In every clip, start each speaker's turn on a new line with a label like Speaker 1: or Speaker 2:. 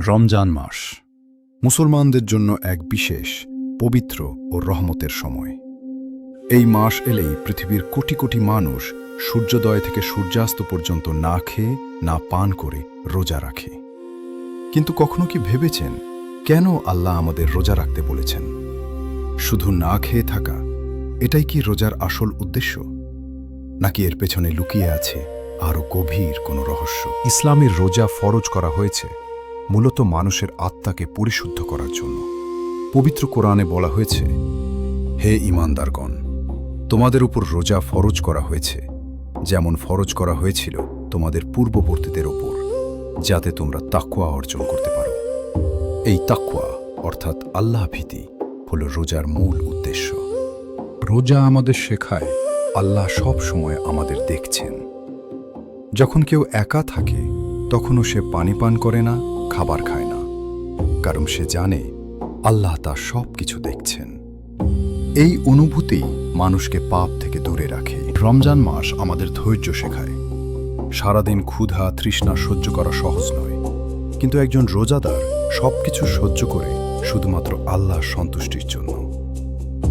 Speaker 1: রমজান মাস। মুসলমানদের জন্য এক বিশেষ পবিত্র ও রহমতের সময়। এই মাস এলেই পৃথিবীর কোটি কোটি মানুষ সূর্যোদয় থেকে সূর্যাস্ত পর্যন্ত না খেয়ে না পান করে রোজা রাখে। কিন্তু কখনো কি ভেবেছেন কেন আল্লাহ আমাদের রোজা রাখতে বলেছেন? শুধু না খেয়ে থাকা এটাই কি রোজার আসল উদ্দেশ্য? নাকি এর পেছনে লুকিয়ে আছে আরও গভীর কোনো রহস্য? ইসলামের রোজা ফরজ করা হয়েছে মূলত মানুষের আত্মাকে পরিশুদ্ধ করার জন্য। পবিত্র কোরআনে বলা হয়েছে, হে ইমানদারগণ তোমাদের উপর রোজা ফরজ করা হয়েছে, যেমন ফরজ করা হয়েছিল তোমাদের পূর্ববর্তীদের ওপর যাতে তোমরা তাকুয়া অর্জন করতে পারো। এই তাকুয়া অর্থাৎ আল্লাহ ভীতি, হল রোজার মূল উদ্দেশ্য। রোজা আমাদের শেখায়, আল্লাহ সব সময় আমাদের দেখছেন। যখন কেউ একা থাকে, তখনও সে পানি পান করে না খাবার খায় না, কারণ সে জানে আল্লাহ তার সব কিছু দেখছেন। এই অনুভূতি মানুষকে পাপ থেকে দূরে রাখে। রমজান মাস আমাদের ধৈর্য শেখায়। সারাদিন ক্ষুধা, তৃষ্ণা সহ্য করা সহজ নয়। কিন্তু একজন রোজাদার সবকিছু সহ্য করে শুধুমাত্র আল্লাহ সন্তুষ্টির জন্য।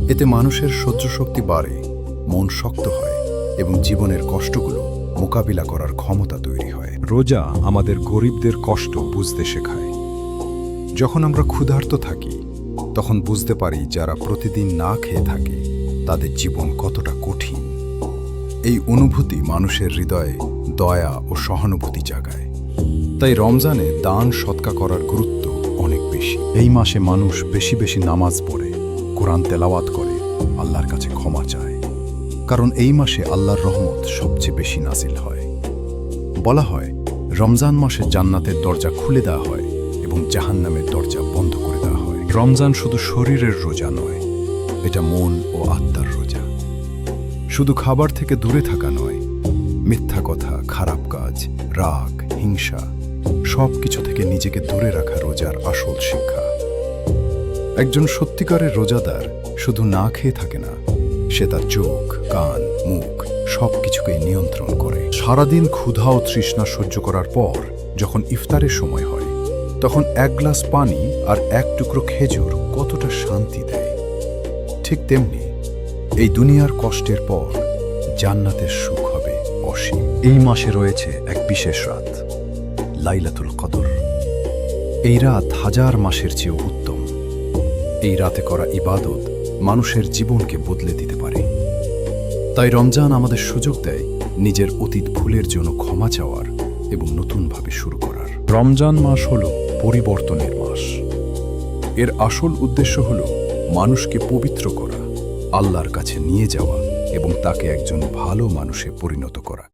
Speaker 1: এতে মানুষের সহ্য শক্তি বাড়ে, মন শক্ত হয় এবং জীবনের কষ্টগুলো মোকাবিলা করার ক্ষমতা তৈরি হয়। রোজা আমাদের গরিবদের কষ্ট বুঝতে শেখায়। যখন আমরা ক্ষুধার্ত থাকি, তখন বুঝতে পারি যারা প্রতিদিন না খেয়ে থাকে, তাদের জীবন কতটা কঠিন। এই অনুভূতি মানুষের হৃদয়ে দয়া ও সহানুভূতি জাগায়। তাই রমজানে দান সৎকা করার গুরুত্ব অনেক বেশি। এই মাসে মানুষ বেশি বেশি নামাজ পড়ে, কোরআন তেলাওয়াত করে, আল্লাহর কাছে ক্ষমা চায়। কারণ এই মাসে আল্লাহর রহমত সবচেয়ে বেশি নাসিল হয়। বলা হয়, রমজান মাসে জান্নাতের দরজা খুলে দেওয়া হয় এবং জাহান্নামের দরজা বন্ধ করে দেওয়া হয়। রমজান শুধু শরীরের রোজা নয়, এটা মন ও আত্মার রোজা। শুধু খাবার থেকে দূরে থাকা নয়, মিথ্যা কথা, খারাপ কাজ, রাগ, হিংসা সব কিছু থেকে নিজেকে দূরে রাখা রোজার আসল শিক্ষা। একজন সত্যিকারের রোজাদার শুধু না খেয়ে থাকে না, সে তার চোখ কান, মুখ সব কিছুকে নিয়ন্ত্রণ করে। সারাদিন ক্ষুধা ও তৃষ্ণা সহ্য করার পর, যখন ইফতারের সময় হয়, তখন এক গ্লাস পানি আর এক টুকরো খেজুর কতটা শান্তি দেয়। ঠিক তেমনি, এই দুনিয়ার কষ্টের পর জান্নাতের সুখ হবে অসীম। এই মাসে রয়েছে এক বিশেষ রাত, লাইলাতুল কদর। এই রাত হাজার মাসের চেয়েও উত্তম। এই রাতে করা ইবাদত মানুষের জীবনকে বদলে দিতে পারে। তাই রমজান আমাদের সুযোগ দেয় নিজের অতীত ভুলের জন্য ক্ষমা চাওয়ার এবং নতুনভাবে শুরু করার। রমজান মাস হল পরিবর্তনের মাস। এর আসল উদ্দেশ্য হল মানুষকে পবিত্র করা, আল্লাহর কাছে নিয়ে যাওয়া এবং তাকে একজন ভালো মানুষে পরিণত করা।